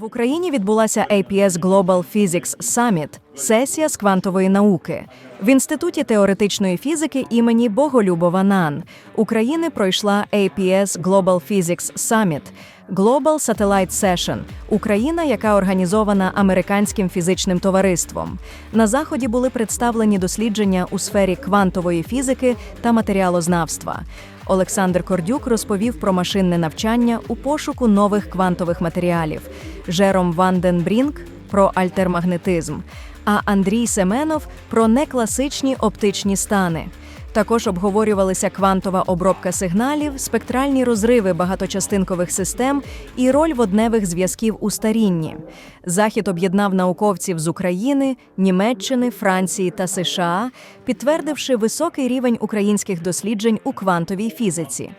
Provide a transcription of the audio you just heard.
В Україні відбулася APS Global Physics Summit – сесія з квантової науки. В Інституті теоретичної фізики імені Боголюбова НАН України пройшла APS Global Physics Summit – Global Satellite Session – Україна, яка організована американським фізичним товариством. На заході були представлені дослідження у сфері квантової фізики та матеріалознавства. Олександр Кордюк розповів про машинне навчання у пошуку нових квантових матеріалів. Жером Ванденбрінк про альтермагнетизм, а Андрій Семенов про некласичні оптичні стани. Також обговорювалися квантова обробка сигналів, спектральні розриви багаточастинкових систем і роль водневих зв'язків у старінні. Захід об'єднав науковців з України, Німеччини, Франції та США, підтвердивши високий рівень українських досліджень у квантовій фізиці.